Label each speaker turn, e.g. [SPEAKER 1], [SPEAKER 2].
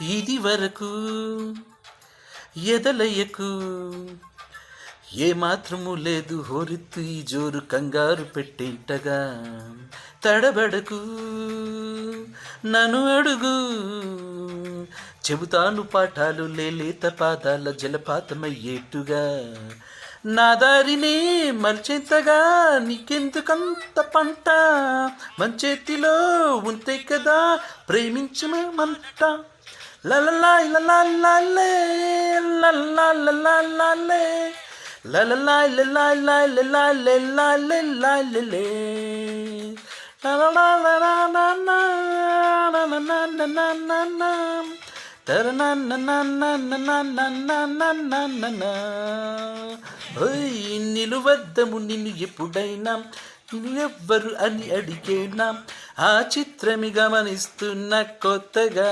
[SPEAKER 1] ఇది వరకు ఎదలయ్యకు ఏ లేదు హోరిత్తు ఈ జోరు కంగారు పెట్టేంటగా. తడబడకు నన్ను అడుగు. చెబుతాను పాఠాలు లేలేత పాదాల జలపాతమయ్యేట్టుగా. నా దారినే మలిచేంతగా నీకెందుకంత పంట? మంచేతిలో ఉంటే కదా ప్రేమించమంతా లలలాయ్ లలాలాలే లలలాలలాలే లలలాయ్ లలాయ్ లాయ్ లలాయ్ లలాయ్ లలాయ్ లలే నిలువద్దము నిన్ను ఎప్పుడైనా నిన్ను ఎవ్వరు అని అడిగేనా ఆ చిత్రమి గమనిస్తున్న కొత్తగా